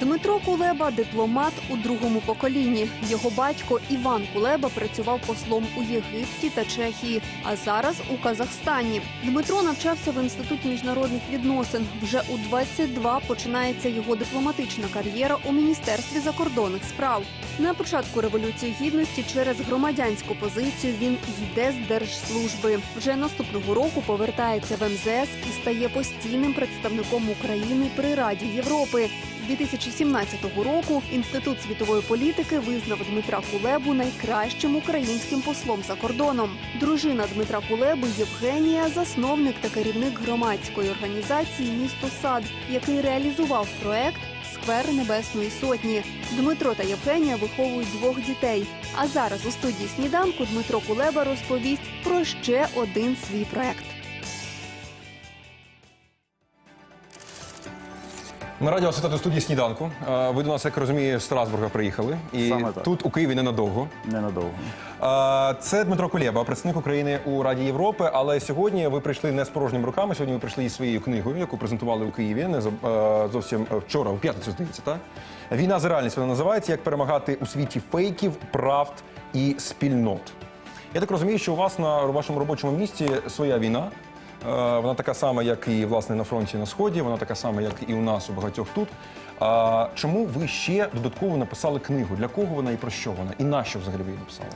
Дмитро Кулеба дипломат у другому поколінні. Його батько Іван Кулеба працював послом у Єгипті та Чехії, а зараз у Казахстані. Дмитро навчався в інституті міжнародних відносин. Вже у 22 починається його дипломатична кар'єра у міністерстві закордонних справ. На початку революції гідності через громадянську позицію він йде з держслужби. Вже наступного року повертається в МЗС і стає постійним представником України при Раді Європи. 2017 року Інститут світової політики визнав Дмитра Кулебу найкращим українським послом за кордоном. Дружина Дмитра Кулеби Євгенія, засновник та керівник громадської організації Місто Сад, який реалізував проект Сквер Небесної Сотні. Дмитро та Євгенія виховують двох дітей. А зараз у студії сніданку Дмитро Кулеба розповість про ще один свій проект. Ми раді вас вітати студії сніданку. Е, Ви до нас, як розумію, з Страсбурга приїхали. І Саме так. тут у Києві ненадовго. Ненадовго. Е, Це Дмитро Кулєба, представник України у Раді Європи. Але сьогодні ви прийшли не з порожніми руками. Сьогодні ви прийшли із своєю книгою, яку презентували у Києві не зо- е, зовсім е, вчора, у п'ятницю, здається, так? Війна за реальність вона називається як перемагати у світі фейків, правд і спільнот. Я так розумію, що у вас на вашому робочому місці своя війна. Е, Вона така сама, як і власне на фронті на сході. Вона така сама, як і у нас у багатьох тут. А чому ви ще додатково написали книгу? Для кого вона і про що вона? І на що взагалі ви її написали?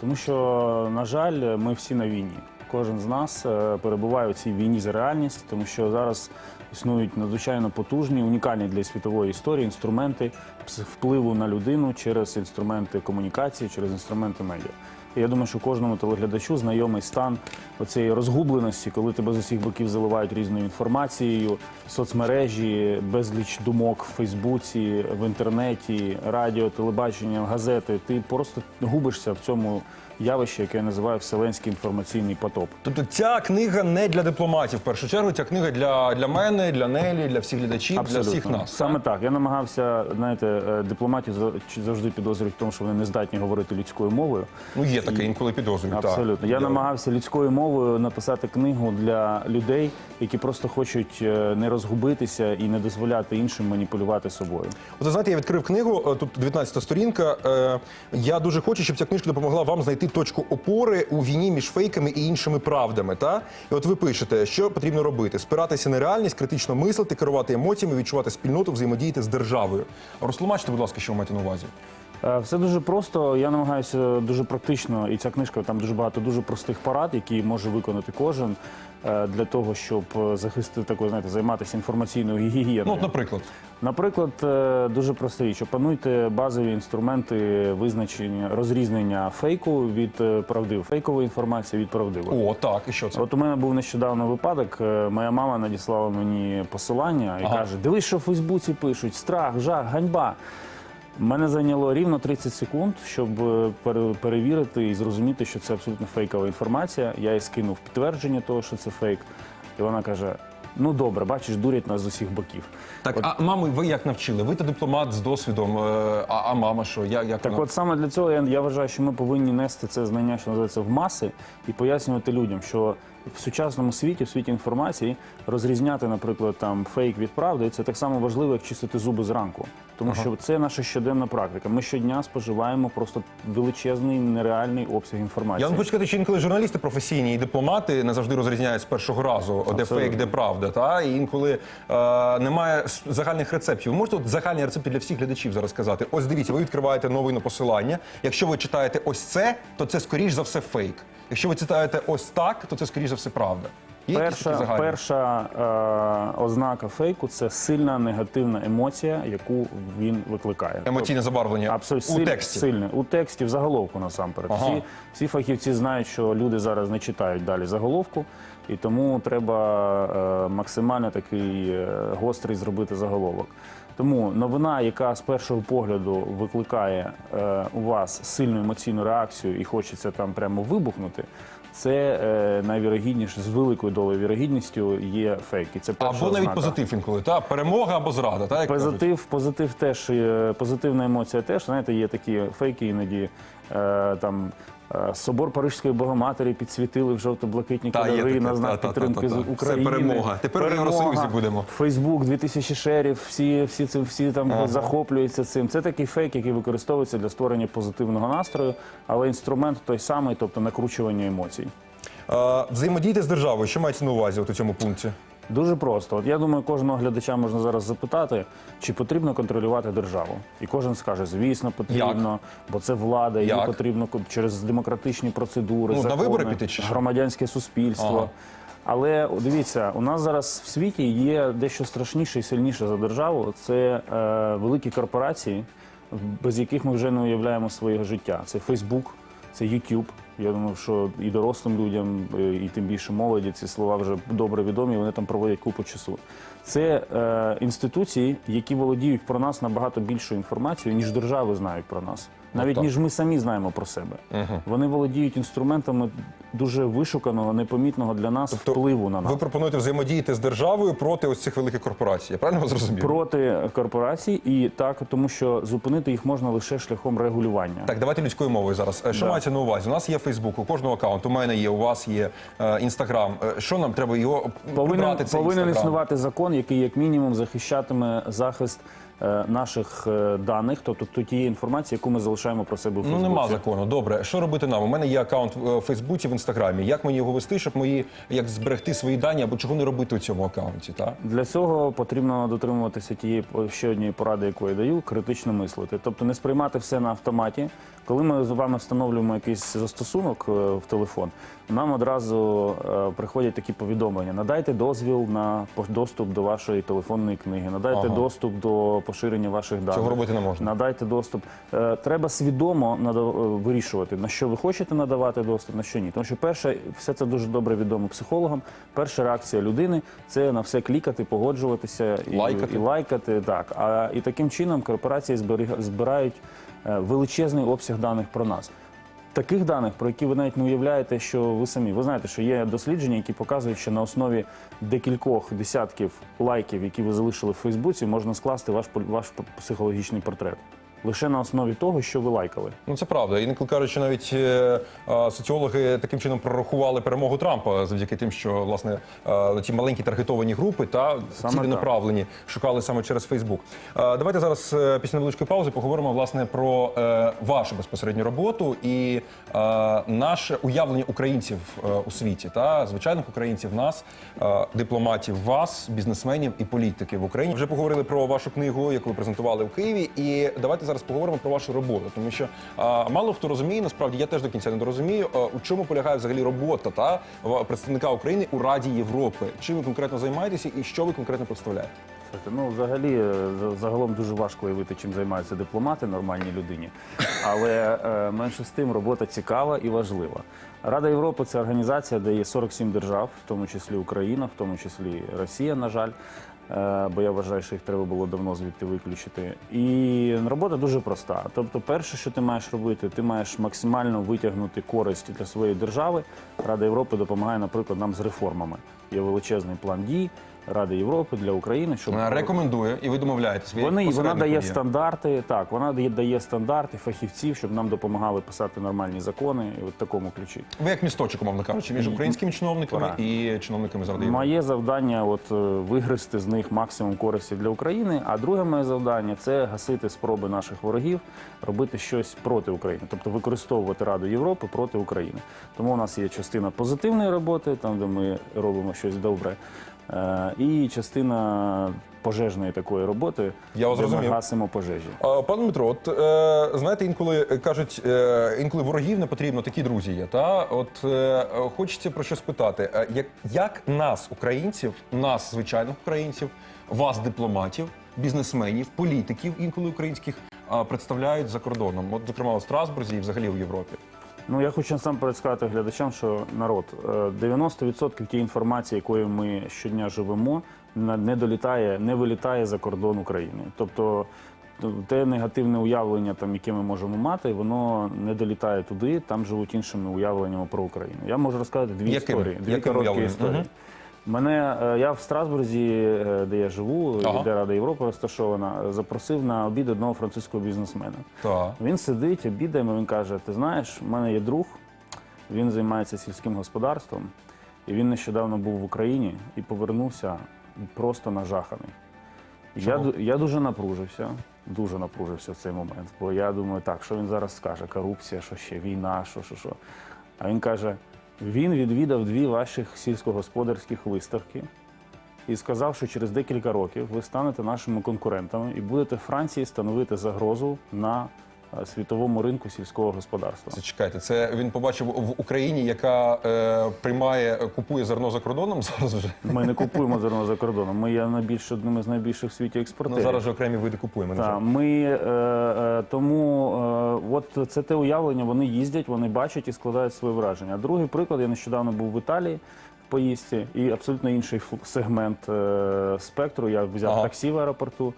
Тому що, на жаль, ми всі на війні. Кожен з нас е, перебуває у цій війні за реальність, тому що зараз існують надзвичайно потужні, унікальні для світової історії інструменти впливу на людину через інструменти комунікації, через інструменти медіа. Я думаю, що кожному телеглядачу знайомий стан оцієї розгубленості, коли тебе з усіх боків заливають різною інформацією, соцмережі, безліч думок в Фейсбуці, в інтернеті, радіо, телебачення, газети. Ти просто губишся в цьому явищі, яке я називаю вселенський інформаційний потоп. Тобто ця книга не для дипломатів в першу чергу, ця книга для, для мене, для Нелі, для всіх глядачів, для всіх нас. Саме так? так. Я намагався, знаєте, е, дипломатів за- завжди підозрюють в тому, що вони не здатні говорити людською мовою. Ну є таке, інколи підозрюю. так. Абсолютно. Я намагався людською мовою написати книгу для людей, які просто хочуть е, не розгубитися і не дозволяти іншим маніпулювати собою. От знаєте, я відкрив книгу, е, тут 19 сторінка. Я дуже хочу, щоб ця книжка допомогла вам знайти точку опори у війні між фейками і іншими правдами. Та? І от ви пишете, що потрібно робити: спиратися на реальність, критично мислити, керувати емоціями, відчувати спільноту, взаємодіяти з державою. Розтлумачте, будь ласка, що ви маєте на увазі. Е, Все дуже просто. Я намагаюся дуже практично, і ця книжка там дуже багато дуже простих порад, які може виконати кожен е, для того, щоб захистити такою, знаєте, займатися інформаційною гігієною. Ну, от, наприклад, Наприклад, е, дуже проста річ. Опануйте базові інструменти визначення розрізнення фейку від правдивої, фейкової інформації від правдивої. о, так, і що це? От у мене був нещодавно випадок. Моя мама надіслала мені посилання і Ага. каже: Дивись, що в Фейсбуці пишуть: страх, жах, ганьба. Мене зайняло рівно 30 секунд, щоб е, перевірити і зрозуміти, що це абсолютно фейкова інформація. Я їй скинув підтвердження того, що це фейк. І вона каже: Ну добре, бачиш, дурять нас з усіх боків. Так, а маму ви як навчили? Ви та дипломат з досвідом, е, а, а мама що? Я, як Так вона? от саме для цього я, я вважаю, що ми повинні нести це знання, що називається в маси, і пояснювати людям, що в сучасному світі, в світі інформації, розрізняти, наприклад, там фейк від правди, це так само важливо, як чистити зуби зранку. Тому Ага. що це наша щоденна практика. Ми щодня споживаємо просто величезний нереальний обсяг інформації. Я вам хочу сказати, що інколи журналісти професійні і дипломати не завжди розрізняють з першого разу, де фейк, де правда. Та? І інколи е, немає загальних рецептів. Ви можете от загальні рецепти для всіх глядачів зараз сказати? Ось дивіться, ви відкриваєте новину посилання. Якщо ви читаєте ось це, то це скоріш за все фейк. Якщо ви читаєте ось так, то це скоріш за все правда. Є Перша, перша е, ознака фейку це сильна негативна емоція, яку він викликає. емоційне забарвлення Абсолютно у силь- тексті. Сильне. У тексті в заголовку насамперед. Ага. Всі, всі фахівці знають, що люди зараз не читають далі заголовку, і тому треба е, максимально такий е, гострий зробити заголовок. Тому новина, яка з першого погляду викликає е, у вас сильну емоційну реакцію і хочеться там прямо вибухнути, це е, найвірогідніше з великою долею вірогідністю є фейк. І це перша Або навіть ознака. позитив інколи, та? перемога або зрада. Та, як кажуть. Позитив, позитив теж, е, позитивна емоція теж. Знаєте, є такі фейки іноді. е, Там Собор Парижської Богоматері підсвітили в жовто-блакитні Та, є кольори таке, на знак та, та, підтримки та, та. з Це України. перемога. Тепер в Євросоюзі будемо. Фейсбук, 2000 шерів, всі, всі, це, всі там Ага. захоплюються цим. Це такий фейк, який використовується для створення позитивного настрою, але інструмент той самий, тобто накручування емоцій. Е, Взаємодійте з державою. Що мається на увазі от у цьому пункті? Дуже просто. От я думаю, кожного глядача можна зараз запитати, чи потрібно контролювати державу. І кожен скаже, звісно, потрібно, бо це влада, її Як? потрібно через демократичні процедури, Ну, на закони, вибори піти чи що? громадянське суспільство. Ага. Але о, дивіться, у нас зараз в світі є дещо страшніше і сильніше за державу. Це е, великі корпорації, без яких ми вже не уявляємо своє життя. Це Фейсбук, це YouTube. Я думаю, що і дорослим людям, і тим більше молоді ці слова вже добре відомі. Вони там проводять купу часу. Це е, інституції, які володіють про нас набагато більшою інформацією, ніж держави знають про нас, навіть ніж ми самі знаємо про себе. Вони володіють інструментами дуже вишуканого, непомітного для нас Тобто впливу на нас. Ви пропонуєте взаємодіяти з державою проти ось цих великих корпорацій. Я правильно зрозумів? проти корпорацій, і так тому, що зупинити їх можна лише шляхом регулювання. Так, давайте людською мовою зараз. Е, Що Да. мається на увазі? У нас є Фейсбук, у кожного аккаунт, у мене є, у вас є е, Інстаграм. Е, Що нам треба його Повинен, прибрати цей повинен існувати закон, який як мінімум захищатиме захист е, наших е, даних, тобто тієї інформації, яку ми залишаємо про себе в Ну Фейсбуці. нема закону. Добре, що робити нам? У мене є аккаунт е, в Фейсбуці, в Інстаграмі. Як мені його вести, щоб мої як зберегти свої дані або чого не робити у цьому аккаунті? Та Для цього потрібно дотримуватися тієї по- ще однієї поради, яку я даю, критично мислити. Тобто не сприймати все на автоматі. Коли ми з вами встановлюємо якийсь застосунок е, в телефон, нам одразу е, приходять такі повідомлення: надайте дозвіл на по- доступ до вашої телефонної книги, надайте Ага. доступ до поширення ваших даних. Цього робити не можна. Надайте доступ. Е, Треба свідомо е, вирішувати, на що ви хочете надавати доступ, на що ні. Тому що перше, все це дуже добре відомо психологам. Перша реакція людини це на все клікати, погоджуватися і Лайкати. І лайкати так. А і таким чином корпорації збирають е, величезний обсяг даних про нас. Таких даних, про які ви навіть не уявляєте, що ви самі. Ви знаєте, що є дослідження, які показують, що на основі декількох десятків лайків, які ви залишили в Фейсбуці, можна скласти ваш ваш психологічний портрет. Лише на основі того, що ви лайкали. ну це правда. Інколи кажуть, що навіть е, е, соціологи таким чином прорахували перемогу Трампа завдяки тим, що власне е, ті маленькі таргетовані групи та Саме ціленаправлені шукали саме через Фейсбук. Е, давайте зараз е, після невеличкої паузи поговоримо власне про е, вашу безпосередню роботу і е, наше уявлення українців е, у світі та звичайних українців, нас, е, дипломатів, вас, бізнесменів і політиків в Україні. Вже поговорили про вашу книгу, яку ви презентували в Києві. І давайте зараз поговоримо про вашу роботу, тому що е, мало хто розуміє, насправді я теж до кінця не розумію, у чому полягає взагалі робота та представника України у Раді Європи. Чим ви конкретно займаєтеся і що ви конкретно представляєте? Ну, взагалі, е, загалом дуже важко уявити, чим займаються дипломати нормальній людині. Але е, менше з тим робота цікава і важлива. Рада Європи це організація, де є 47 держав, в тому числі Україна, в тому числі Росія, на жаль. Е, Бо я вважаю, що їх треба було давно звідти виключити. І робота дуже проста. Тобто, перше, що ти маєш робити, ти маєш максимально витягнути користь для своєї держави. Рада Європи допомагає, наприклад, нам з реформами. Є величезний план дій Ради Європи для України, щоб Вона рекомендує, і ви домовляєтесь. Ви вони, вона дає є. стандарти, так, вона дає, дає стандарти фахівців, щоб нам допомагали писати нормальні закони і в такому ключі. Ви як місточок, умовно кажучи, між українськими чиновниками Так. і чиновниками Ради Європи. Моє завдання от е, вигризти з них максимум користі для України. А друге моє завдання це гасити спроби наших ворогів робити щось проти України, тобто використовувати Раду Європи проти України. Тому у нас є частина позитивної роботи, там де ми робимо щось добре, е, і частина пожежної такої роботи, Я вас де ми зрозумів. гасимо пожежі. А, Пане Дмитро, от е, знаєте, інколи е, кажуть, е, інколи ворогів не потрібно, такі друзі є. Та от е, хочеться про що спитати. Е, Як, як нас, українців, нас, звичайних українців, вас, дипломатів, бізнесменів, політиків, інколи українських, а, представляють за кордоном? От, зокрема, у Страсбурзі і взагалі в Європі. Ну я хочу насамперед сказати глядачам, що народ е, 90% тієї інформації, якою ми щодня живемо, не долітає, не вилітає за кордон України. Тобто те негативне уявлення, там, яке ми можемо мати, воно не долітає туди, там живуть іншими уявленнями про Україну. Я можу розказати дві Яким? історії. Дві Яким короткі уявленнями? історії. Мгм. Мене е, я в Страсбурзі, е, де я живу, Ага. де Рада Європи розташована, запросив на обід одного французького бізнесмена. Так. Він сидить, обідаємо, він каже: Ти знаєш, в мене є друг, Він займається сільським господарством, і він нещодавно був в Україні і повернувся просто нажаханий. Я, ду- я дуже напружився, дуже напружився в цей момент, бо я думаю, так, що він зараз скаже? Корупція, що ще, війна, що, що, що. А він каже: він відвідав дві ваших сільськогосподарських виставки і сказав, що через декілька років ви станете нашими конкурентами і будете Франції становити загрозу на світовому ринку сільського господарства. Це чекайте, це він побачив в Україні, яка е, приймає, е, купує зерно за кордоном зараз вже. Ми не купуємо зерно за кордоном. Ми є найбільш одними з найбільших в світі Ну, зараз же окремі види купуємо. Так, ми е, е, тому е, от це те уявлення. Вони їздять, вони бачать і складають своє враження. Другий приклад, я нещодавно був в Італії в поїздці, і абсолютно інший сегмент е, спектру. Я взяв Ага. таксі в аеропорту.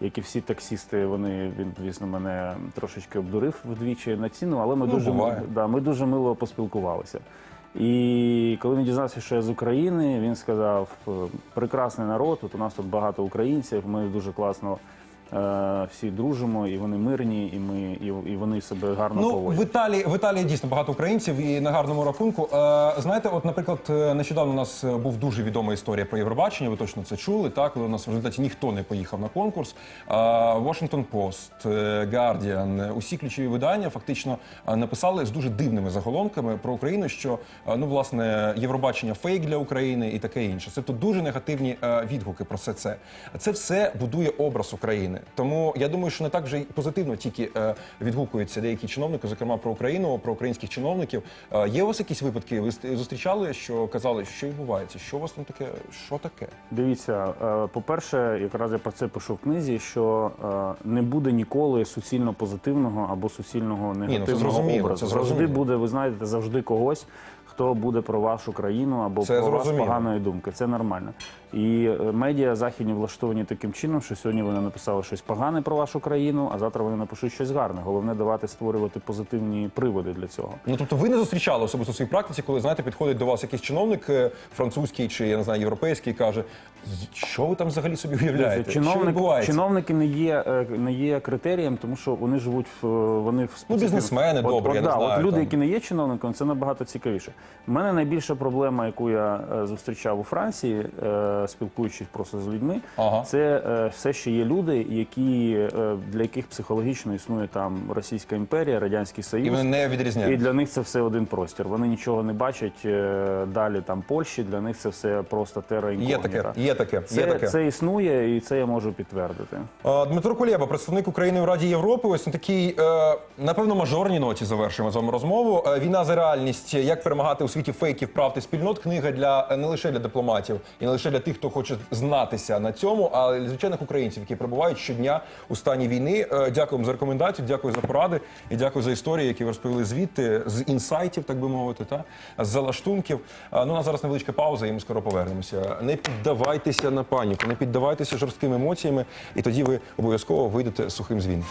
Як і всі таксісти, вони він, звісно, мене трошечки обдурив вдвічі на ціну, але ми Ну, дуже буває. да, ми дуже мило поспілкувалися. І коли він дізнався, що я з України, він сказав: «Е, прекрасний народ, тут у нас тут багато українців, ми дуже класно всі дружимо, і вони мирні, і ми і, і вони себе гарно Ну, поводять. в Італії, в Італії дійсно багато українців і на гарному рахунку. Е, знаєте, от, наприклад, е, нещодавно у нас е, був дуже відома історія про Євробачення. Ви точно це чули. Так, коли у нас в результаті ніхто не поїхав на конкурс. Е, Washington Post, е, Guardian, е, усі ключові видання фактично е, написали з дуже дивними заголовками про Україну, що е, ну власне Євробачення фейк для України і таке інше. Це тут дуже негативні е, відгуки про все це. Це все будує образ України. Тому я думаю, що не так вже й позитивно тільки е, відгукуються деякі чиновники, зокрема про Україну, про українських чиновників. Е, є у вас якісь випадки? Ви ст- зустрічали, що казали, що відбувається? Що у вас там таке? Що таке? Дивіться, е, по-перше, якраз я про це пишу в книзі, що е, не буде ніколи суцільно позитивного або суцільного негативного зрозуміло, образу. це завжди зрозуміло. буде, ви знаєте, завжди когось. Хто буде про вашу країну або Це про вас зрозуміло. поганої думки, це нормально. І е, медіа західні влаштовані таким чином, що сьогодні вони написали щось погане про вашу країну, а завтра вони напишуть щось гарне. Головне давати створювати позитивні приводи для цього. Ну тобто ви не зустрічали особисто в своїй практиці, коли знаєте, підходить до вас якийсь чиновник е, французький чи я не знаю європейський, і каже, що ви там взагалі собі уявляєте? що Чиновник, відбувається? чиновники не є, е, не є критерієм, тому що вони живуть в вони в специфі- бізнесмени от, добрі, от, я не да, знаю, От люди, там. які не є чиновником, це набагато цікавіше. У мене найбільша проблема, яку я зустрічав у Франції, спілкуючись просто з людьми, Ага. це е, все ще є люди, які е, для яких психологічно існує там Російська імперія, Радянський Союз. І вони не І для них це все один простір. Вони нічого не бачать е, далі там Польщі. Для них це все просто тера Є таке, є таке, Це, є таке. це існує, і це я можу підтвердити. Е, Дмитро Кулєба, представник України в Раді Європи. Ось на такій, е, напевно, мажорній ноті завершуємо з вами розмову. Е, Війна за реальність, як перемагати у світі фейків, правди, спільнот. Книга для е, не лише для дипломатів і не лише для тих, хто хоче знатися на цьому, а звичайних українців, які перебувають щодня у стані війни. Е, Дякую вам за рекомендацію, дякую за поради і дякую за історії, які ви розповіли звідти, з інсайтів, так би мовити, та з залаштунків. Е, Ну, у нас зараз невеличка пауза, і ми скоро повернемося. Не піддавайтеся на паніку, не піддавайтеся жорстким емоціями, і тоді ви обов'язково вийдете сухим з війни.